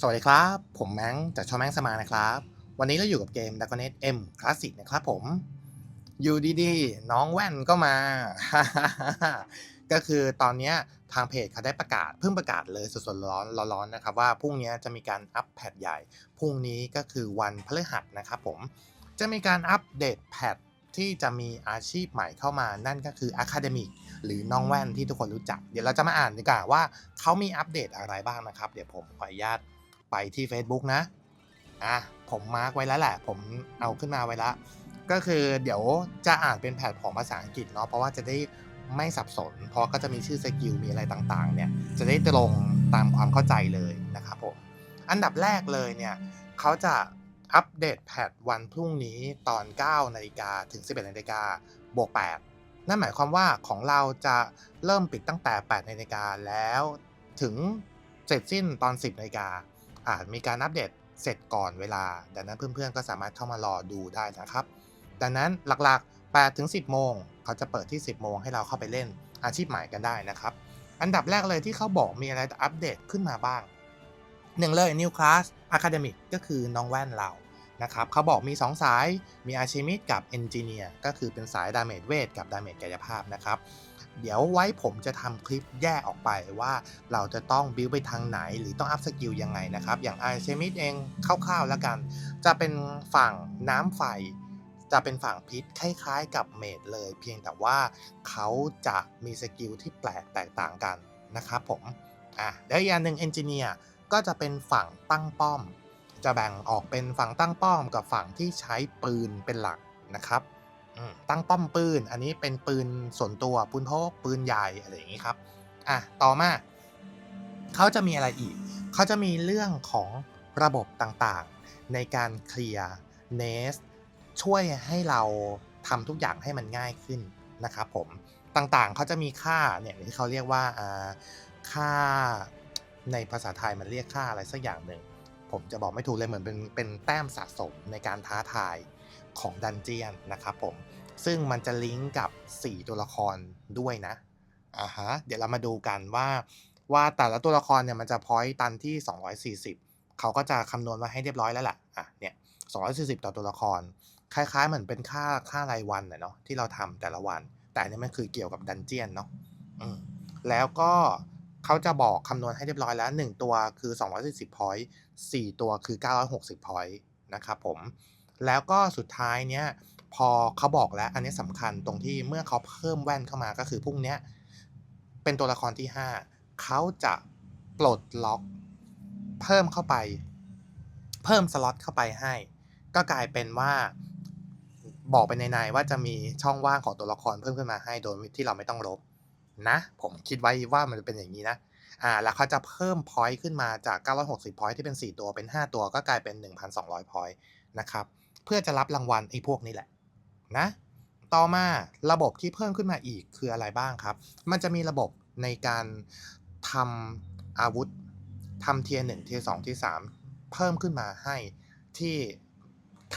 สวัสดีครับ ผมแมงจากช่องแมงสมานะครับ วันนี้เราอยู่กับเกม d a g o n e t M Classic นะครับผม อยู่ดีๆ น้องแว่นก็มา ก็คือตอนนี้ทางเพจเขาได้ประกาศ เพิ่งประกาศเลยสดๆร้อนๆร้อนๆนะครับ ว่าพรุ่งนี้จะมีการอัปแพทใหญ่ พรุ่งนี้ก็คือวันพฤหัสนะครับผม จะมีการอัปเดตแพทที่จะมีอาชีพใหม่เข้ามานั่นก็คือ Academic หรือน้องแว่นที่ทุกคนรู้จัก เดี๋ยวเราจะมาอ่านดีกว่าว่าเขามีอัปเดตอะไรบ้างนะครับ เดี๋ยวผมขออนุญาต ไปที่ Facebook นะ อะ ผมมาร์กไว้แล้วแหละ ผมเอาขึ้นมาไว้แล้วก็คือเดี๋ยวจะอ่านเป็นแพทของภาษาอังกฤษเนาะ เพราะว่าจะได้ไม่สับสน เพราะก็จะมีชื่อสกิล มีอะไรต่างๆ เนี่ย จะได้ตรงตามความเข้าใจเลยนะครับผม อันดับแรกเลยเนี่ยเขาจะอัปเดตแพทวันพรุ่งนี้ตอน 9 นาฬิกาถึง 11 นาฬิกาบวก 8 นั่นหมายความว่าของเราจะเริ่มปิดตั้งแต่ 8 นาฬิกาแล้วถึงเสร็จสิ้นตอน 10 นาฬิกา อาจมีการอัปเดตเสร็จก่อนเวลา ดังนั้นเพื่อนๆก็สามารถเข้ามารอดูได้นะครับ ดังนั้นหลักๆ8ถึง10 โมง เขาจะเปิดที่ 10 โมงให้เราเข้าไปเล่นอาชีพใหม่กันได้นะครับ อันดับแรกเลยที่เขาบอกมีอะไรอัปเดตขึ้นมาบ้างหนึ่งเลย New Class Academic ก็คือน้องแว่นเรานะครับเขาบอกมี 2 สายมีอาชิมิตกับ Engineer ก็คือเป็นสายดาเมจเวทกับดาเมจกายภาพนะครับ เดี๋ยวไว้ผมจะทำคลิปแยกออกไปว่าเราจะต้องบิวไปทางไหน หรือต้องอัพสกิลยังไงนะครับ อย่างไอาชิมิตเองคร่าวๆแล้วกัน จะเป็นฝั่งน้ำไฟ จะเป็นฝั่งพิษคล้ายๆ กับเมดเลย เพียงแต่ว่าเขาจะมีสกิลที่แปลกแตกต่างกันนะครับผมอะแล้วอย่างหนึ่งเอนจิเนียร์ก็จะเป็นฝั่งตั้งป้อม จะแบ่งออกเป็นฝั่งตั้งป้อมกับฝั่งที่ใช้ปืนเป็นหลักนะครับ ตั้งป้อมปืน อันนี้เป็นปืนส่วนตัวปืนพกปืนใหญ่อะไรอย่างนี้ครับอะต่อมาเขาจะมีอะไรอีก เขาจะมีเรื่องของระบบต่างๆ ในการเคลียร์เนสช่วยให้เราทำทุกอย่างให้มันง่ายขึ้นนะครับผมต่างๆเขาจะมีค่าเนี่ยที่เขาเรียกว่าอ่าค่าในภาษาไทยมันเรียกค่าอะไรสักอย่างหนึ่ง ผมจะบอกไม่ถูกเลยเหมือนเป็นเป็นแต้มสะสมในการท้าทายของดันเจียนนะครับผม ซึ่งมันจะลิงก์กับ 4 ตัวละครด้วยนะอ่าฮะเดี๋ยวเรามาดูกันว่าว่าแต่ละตัวละครเนี่ยมันจะพอยต์ตันที่ 240 เขาก็จะคำนวณไว้ให้เรียบร้อยแล้วล่ะอะเนี่ย240 ต่อตัวละคร คล้ายๆเหมือนเป็นค่าค่ารายวันนะเนาะที่เราทำแต่ละวัน แต่อันนี้มันคือเกี่ยวกับดันเจียนเนาะอืมแล้วก็เขาจะบอกคำนวณให้เรียบร้อยแล้ว 1 ตัวคือ 240 point 4 ตัวคือ 960 point นะครับผม แล้วก็สุดท้ายเนี้ยพอเขาบอกแล้วอันนี้สำคัญตรงที่เมื่อเขาเพิ่มแว่นเข้ามาก็คือพรุ่งนี้เป็นตัวละครที่ 5 เขาจะปลดล็อกเพิ่มเข้าไป เพิ่มสล็อตเข้าไปให้ ก็กลายเป็นว่าบอกไปในๆว่าจะมีช่องว่างของตัวละครเพิ่มขึ้นมาให้โดยที่เราไม่ต้องลบนะ ผมคิดไว้ว่ามันจะเป็นอย่างนี้นะ อ่าแล้วเขาจะเพิ่มพอยต์ขึ้นมาจาก 960พอยต์ที่เป็น 4 ตัวเป็น 5 ตัวก็กลายเป็น 1,200พอยต์นะครับเพื่อจะรับรางวัลไอ้พวกนี้แหละนะต่อมาระบบที่เพิ่มขึ้นมาอีกคืออะไรบ้างครับ มันจะมีระบบในการทำอาวุธทำเทียร์หนึ่งเทียร์สองเทียร์สามเพิ่มขึ้นมาให้ที่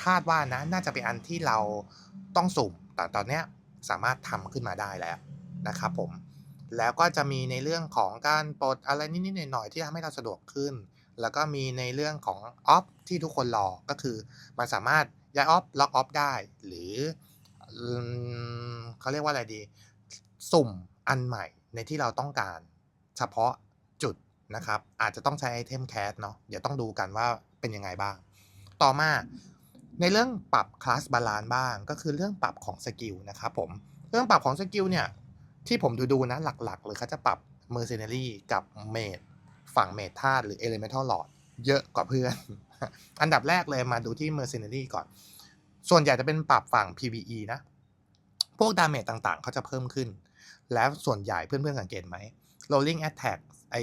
คาดว่านะน่าจะเป็นอันที่เราต้องสุ่ม แต่ตอนนี้สามารถทำขึ้นมาได้แล้วนะครับผม แล้วก็จะมีในเรื่องของการปลดอะไรนิดๆหน่อยๆที่ทำให้เราสะดวกขึ้น แล้วก็มีในเรื่องของออฟที่ทุกคนรอก็คือมันสามารถย้ายออฟล็อกออฟได้ หรือเขาเรียกว่าอะไรดี สุ่มอันใหม่ในที่เราต้องการ เฉพาะจุดนะครับ อาจจะต้องใช้ไอเทมแคสเนาะเดี๋ยวต้องดูกันว่าเป็นยังไงบ้าง ต่อมาในเรื่องปรับคลาสบาลานบ้าง ก็คือเรื่องปรับของสกิลนะครับผมเรื่องปรับของสกิลเนี่ย ที่ผมดูดูนะหลักๆเลยเขาจะปรับ Mercenary กับเมดฝั่งเมดธาตุหรือ Elemental Lord เยอะกว่าเพื่อน อันดับแรกเลยมาดูที่ Mercenary ก่อน ส่วนใหญ่จะเป็นปรับฝั่ง PVE นะ พวกดาเมจต่างๆ เขาจะเพิ่มขึ้น แล้วส่วนใหญ่เพื่อนๆสังเกตไหม rolling attack ไอ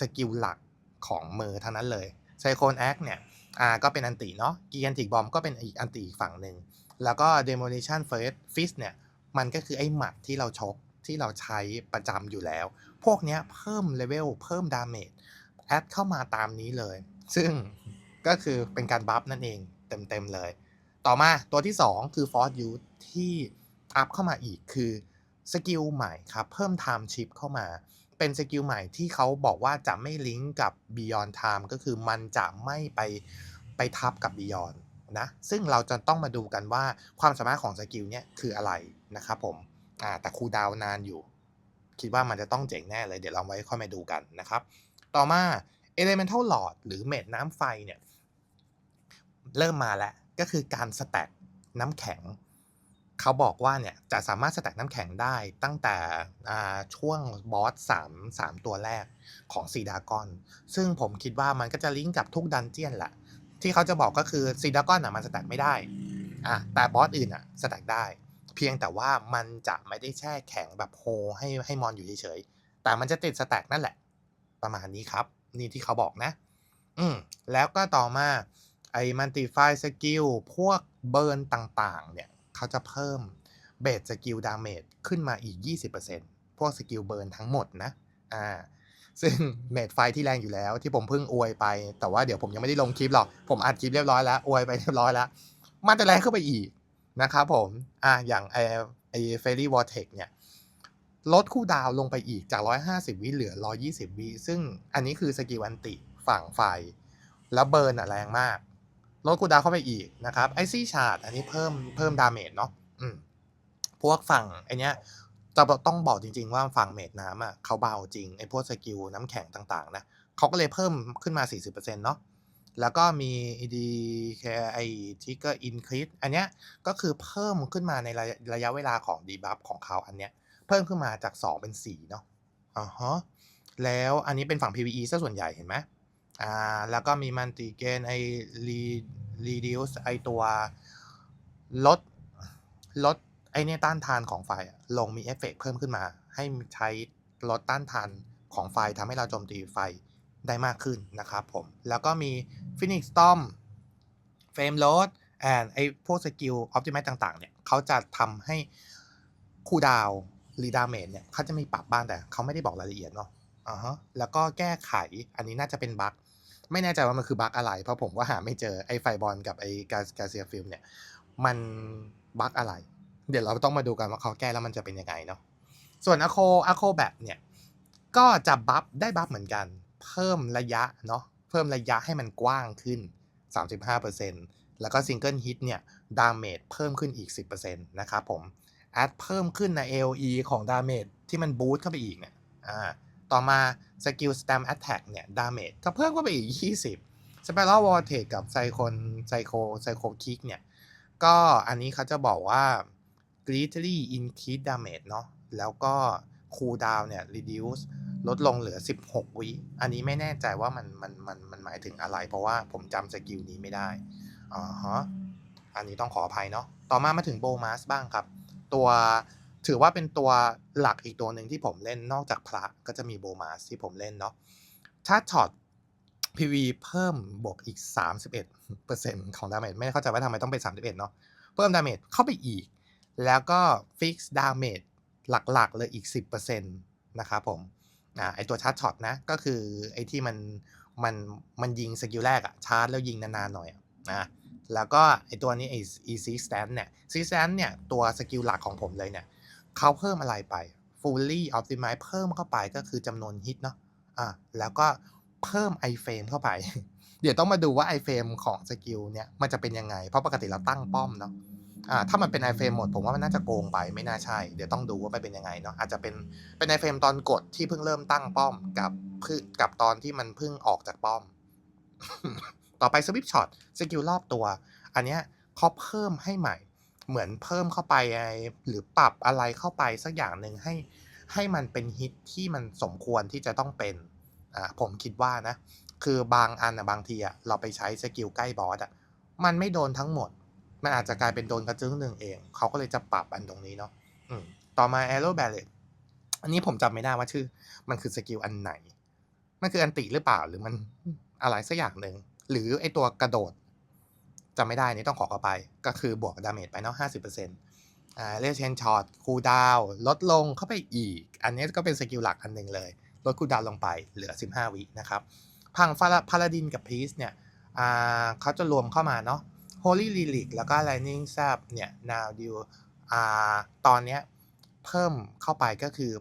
สกิลหลักของมือทั้งนั้นเลย Cyclone Axe เนี่ยอ่าก็เป็นอันติเนาะ Gigantic Bomb ก็เป็นอีกอันติอีกฝั่งหนึ่ง แล้วก็ Demolition First Fist เนี่ย มันก็คือไอ้หมัดที่เราชก ที่เราใช้ประจำอยู่แล้ว พวกนี้เพิ่มเลเวลเพิ่มดาเมจแอดเข้ามาตามนี้เลย ซึ่งก็คือเป็นการบัฟนั่นเองเต็มๆเลย ต่อมาตัวที่ 2 คือ Force Youth ที่อัพเข้ามาอีกคือสกิลใหม่ครับ เพิ่ม Time Chip เข้ามาเเป็นสกิลใหม่ที่เขาบอกว่าจะไม่ลิงก์กับ Beyond Time ก็คือมันจะไม่ไปไปทับกับ Beyond นะ ซึ่งเราจะต้องมาดูกันว่าความสามารถของสกิลเนี่ยคืออะไรนะครับผม อ่าแต่คูดาวนานอยู่ คิดว่ามันจะต้องเจ๋งแน่เลย เดี๋ยวเราไว้ค่อยมาดูกันนะครับ ต่อมา Elemental Lord หรือเม็ดน้ำไฟเนี่ย เริ่มมาแล้ว ก็คือการสแต็กน้ำแข็ง เขาบอกว่าเนี่ย จะสามารถสแต็กน้ำแข็งได้ตั้งแต่อ่าช่วงบอส3 3 ตัวแรกของซีดากอน ซึ่งผมคิดว่ามันก็จะลิงก์กับทุกดันเจียนแหละ ที่เขาจะบอกก็คือซีดากอนอะมันสแต็กไม่ได้อะแต่บอสอื่นอะสแต็กได้ เพียงแต่ว่ามันจะไม่ได้แช่แข็งแบบโฮให้ให้มอนอยู่เฉยๆ แต่มันจะติดสแต็กนั่นแหละ ประมาณนี้ครับ นี่ที่เขาบอกนะ อืมแล้วก็ต่อมาไอ้มันติฟายสกิลพวกเบิร์นต่างๆ เนี่ย เขาจะเพิ่มเบสสกิลดาเมจขึ้นมาอีก 20%พวกสกิลเบิร์นทั้งหมดนะ อ่า ซึ่งเมดไฟที่แรงอยู่แล้วที่ผมเพิ่งอวยไป แต่ว่าเดี๋ยวผมยังไม่ได้ลงคลิปหรอก ผมอัดคลิปเรียบร้อยแล้ว อวยไปเรียบร้อยแล้ว มันจะแรงขึ้นไปอีก นะครับผมอ่าอย่างไอไอเฟรี่วอร์เทกเนี่ยลดคู่ดาวลงไปอีกจาก 150 วิเหลือ 120 วิซึ่งอันนี้คือสกิลอันติฝั่งไฟ แล้วเบิร์นอะแรงมาก ลดคูลดาวเข้าไปอีกนะครับไอซี่ชาร์ดอันนี้เพิ่มเพิ่มดาเมจเนาะอืมพวกฝั่งไอเนี้ยจะต้องบอกจริง ๆ ว่าฝั่งเมดน้ำอะเขาเบาจริงไอพวกสกิลน้ำแข็งต่างๆนะเขาก็เลยเพิ่มขึ้นมา 40%เนาะ แล้วก็มีดีแคไอทิกเกอร์อินครีสอันเนี้ยก็คือเพิ่มขึ้นมาในระยะระยะเวลาของดีบัฟของเขาอันเนี้ยเพิ่มขึ้นมาจาก 2 เป็น 4 เนาะอ่าฮะแล้วอันนี้เป็นฝั่ง PVE ซะส่วนใหญ่เห็นไหมอ่าแล้วก็มีมันติเกนไอรีรีดิวส์ไอตัวลดลดไอเนี่ยต้านทานของไฟลงมีเอฟเฟกต์เพิ่มขึ้นมา ให้ใช้ลดต้านทานของไฟทำให้เราโจมตีไฟได้มากขึ้นนะครับผม แล้วก็มี Phoenix Storm Flame Load and ไอพวกสกิล Optimize ต่าง ๆ เนี่ยเขาจะทำให้คูดาวรีดาเมจเนี่ยเขาจะมีปรับบ้างแต่เขาไม่ได้บอกรายละเอียดเนาะอ่าฮะแล้วก็แก้ไขอันนี้น่าจะเป็นบั๊กไม่แน่ใจว่ามันคือบั๊กอะไร เพราะผมก็หาไม่เจอไอไฟบอลกับไอกากาเซียฟิล์มเนี่ยมันบั๊กอะไร เดี๋ยวเราต้องมาดูกันว่าเขาแก้แล้วมันจะเป็นยังไงเนาะส่วนอะโคอะโคแบบเนี่ยก็จะบัฟได้บัฟเหมือนกัน เพิ่มระยะเนาะ เพิ่มระยะให้มันกว้างขึ้น 35%แล้วก็ซิงเกิลฮิตเนี่ยดาเมจเพิ่มขึ้นอีก 10%นะครับผมแอดเพิ่มขึ้นใน AOE ของดาเมจที่มันบูสต์เข้าไปอีกเนี่ยอ่าต่อมาสกิล Stam Attack เนี่ยดาเมจก็เพิ่มเข้าไปอีก 20 Spiral Vortex กับไซคอนไซโคไซโคคิกเนี่ยก็อันนี้เขาจะบอกว่า greatly increase damage เนาะแล้วก็ cool down เนี่ย reduce ลดลงเหลือ 16 วิอันนี้ไม่แน่ใจว่ามันมันมันมันหมายถึงอะไร เพราะว่าผมจำสกิลนี้ไม่ได้อ่าฮะอันนี้ต้องขออภัยเนาะต่อมามาถึงโบมาสบ้างครับ ตัวถือว่าเป็นตัวหลักอีกตัวหนึ่งที่ผมเล่นนอกจากพระก็จะมีโบมาสที่ผมเล่นเนาะถ้าช็อต PV เพิ่มบวกอีก 31%ของดาเมจไม่เข้าใจว่าทำไมต้องเป็น 31 เนาะเพิ่มดาเมจเข้าไปอีก แล้วก็ฟิกซ์ดาเมจหลักๆเลยอีก 10%นะครับผม อ่าไอตัวชาร์จช็อตนะก็คือไอที่มันมันมันยิงสกิลแรกอะชาร์จแล้วยิงนานๆหน่อยอะนะแล้วก็ไอตัวนี้ไอ EC stand เนี่ย c stand เนี่ยตัวสกิลหลักของผมเลยเนี่ยเขาเพิ่มอะไรไป fully optimize เพิ่มเข้าไปก็คือจำนวนฮิตเนาะอ่าแล้วก็เพิ่ม iframe เข้าไป เดี๋ยวต้องมาดูว่า iframe ของสกิลเนี่ยมันจะเป็นยังไง เพราะปกติเราตั้งป้อมเนาะ อ่าถ้ามันเป็น iframe หมดผมว่ามันน่าจะโกงไปไม่น่าใช่ เดี๋ยวต้องดูว่ามันเป็นยังไงเนาะอาจจะเป็นเป็น iframe ตอนกดที่เพิ่งเริ่มตั้งป้อมกับพึ่งกับตอนที่มันเพิ่งออกจากป้อม ต่อไปสวิปช็อตสกิลรอบตัว อันเนี้ยเขาเพิ่มให้ใหม่ เหมือนเพิ่มเข้าไปไหรือปรับอะไรเข้าไปสักอย่างหนึ่งให้ให้มันเป็นฮิตที่มันสมควรที่จะต้องเป็นอ่าผมคิดว่านะ คือบางอันอะบางทีอะเราไปใช้สกิลใกล้บอสอะมันไม่โดนทั้งหมด มันอาจจะกลายเป็นโดนกระจึงหนึ่งเอง เขาก็เลยจะปรับอันตรงนี้เนาะต่อมา Arrow Ballet อันนี้ผมจำไม่ได้ว่าชื่อ มันคือสกิลอันไหน มันคืออันติหรือเปล่า หรือมันอะไรสักอย่างหนึ่ง หรือไอตัวกระโดดจำไม่ได้นี่ต้องขอเข้าไป ก็คือบวกดาเมจไปเนาะห้าสิบเปอร์เซ็นต์อ่าเรียกเชนช็อตคูดาวลดลงเข้าไปอีก อันนี้ก็เป็นสกิลหลักอันหนึ่งเลย ลดคูดาวลงไปเหลือ 15 วินะครับ พังฟาราพาลาดินกับพีซเนี่ยอ่าเขาจะรวมเข้ามาเนาะ Holy Relic แล้วก็ Lightning s a p เนี่ย Now Deal อ่าตอนเนี้ยเพิ่มเข้าไปก็คือ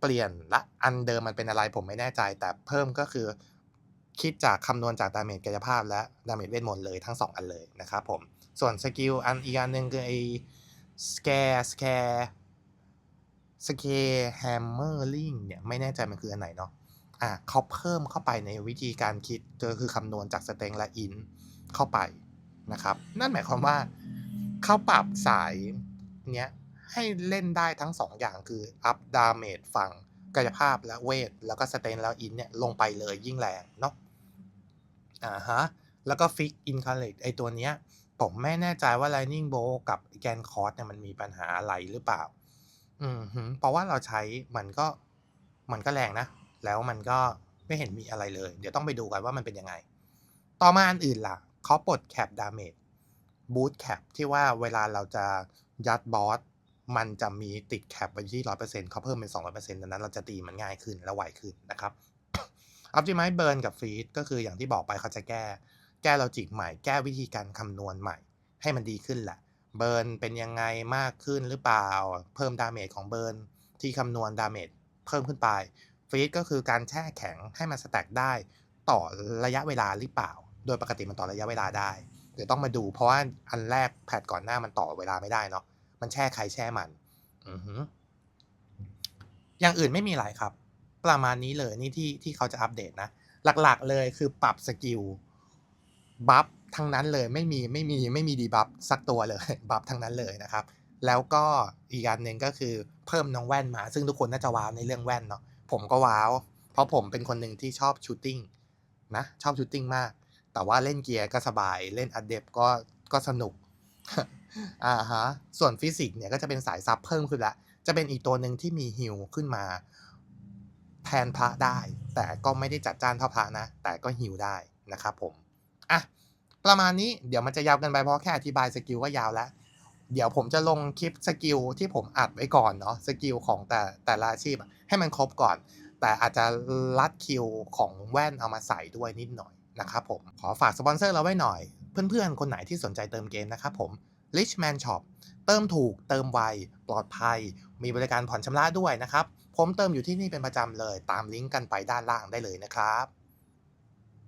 เปลี่ยนและอันเดิมมันเป็นอะไรผมไม่แน่ใจ แต่เพิ่มก็คือคิดจากคำนวณจากดาเมจกายภาพและดาเมจเวทมนต์เลยทั้ง 2 อันเลยนะครับผม ส่วนสกิลอันอีกอันหนึ่งคือไอ้สแกร์สแกร์สเกแฮมเมอร์ลิงเนี่ยไม่แน่ใจมันคืออันไหนเนาะอะเขาเพิ่มเข้าไปในวิธีการคิดก็คือคำนวณจากสเต็งและอินเข้าไป นะครับ นั่นหมายความว่าเขาปรับสายเนี้ยให้เล่นได้ทั้ง2อย่างคืออัพดาเมจฝั่งกายภาพและเวท แล้วก็สเตนแล้วอินเนี่ยลงไปเลยยิ่งแรงเนาะอ่าฮะ แล้วก็ฟิกอินคาเลตไอตัวเนี้ย ผมไม่แน่ใจว่า Lightning b o กับแกนคอร์สเนี่ยมันมีปัญหาอะไรหรือเปล่า อืมฮึเพราะว่าเราใช้มันก็มันก็แรงนะ แล้วมันก็ไม่เห็นมีอะไรเลย เดี๋ยวต้องไปดูกันว่ามันเป็นยังไง ต่อมาอันอื่นล่ะ เขาปลดแคปดาเมจบูทแคปที่ว่าเวลาเราจะยัดบอสมันจะมีติดแคปไว้ที่ร้อยเปอร์เซ็นต์เขาเพิ่มเป็นสองร้อยเปอร์เซ็นต์ดังนั้นเราจะตีมันง่ายขึ้นและไวขึ้นนะครับ Optimize Burn กับ Feed ก็คืออย่างที่บอกไปเขาจะแก้ แก้ลอจิกใหม่แก้วิธีการคำนวณใหม่ ให้มันดีขึ้นแหละเบิร์นเป็นยังไงมากขึ้นหรือเปล่า เพิ่มดาเมจของเบิร์นที่คำนวณดาเมจเพิ่มขึ้นไปฟีดก็คือการแช่แข็งให้มันสแต็กได้ต่อระยะเวลาหรือเปล่า โดยปกติมันต่อระยะเวลาได้ เดี๋ยวต้องมาดูเพราะว่าอันแรกแพทก่อนหน้ามันต่อเวลาไม่ได้เนาะ มันแช่ใครแช่มัน อือหืออย่างอื่นไม่มีอะไรครับ ประมาณนี้เลยนี่ที่ที่เขาจะอัปเดตนะ หลักๆเลยคือปรับสกิลบัฟทั้งนั้นเลยไม่มีไม่มีไม่มีดีบัฟสักตัวเลยบัฟทั้งนั้นเลยนะครับ แล้วก็อีกอันหนึ่งก็คือเพิ่มน้องแว่นมา ซึ่งทุกคนน่าจะว้าวในเรื่องแว่นเนาะผมก็ว้าว เพราะผมเป็นคนหนึ่งที่ชอบชูตติ้งนะชอบชูตติ้งมาก แต่ว่าเล่นเกียร์ก็สบาย เล่นอัดเดบก็ก็สนุก อ่าฮะ ส่วนฟิสิกส์เนี่ยก็จะเป็นสายซับเพิ่มขึ้นละ จะเป็นอีกตัวหนึ่งที่มีฮิลขึ้นมา แทนพระได้ แต่ก็ไม่ได้จัดจ้านเท่าพระนะ แต่ก็ฮิลได้นะครับผม อะ ประมาณนี้เดี๋ยวมันจะยาวกันไปเพราะแค่อธิบายสกิลก็ยาวแล้ว เดี๋ยวผมจะลงคลิปสกิลที่ผมอัดไว้ก่อนเนาะ สกิลของแต่แต่ละอาชีพให้มันครบก่อน แต่อาจจะลัดคิวของแว่นเอามาใส่ด้วยนิดหน่อย นะครับผม ขอฝากสปอนเซอร์เราไว้หน่อย เพื่อนๆ คนไหนที่สนใจเติมเกมนะครับผม Richman Shop เติมถูกเติมไว ปลอดภัย มีบริการผ่อนชำระด้วยนะครับ ผมเติมอยู่ที่นี่เป็นประจำเลย ตามลิงก์กันไปด้านล่างได้เลยนะครับ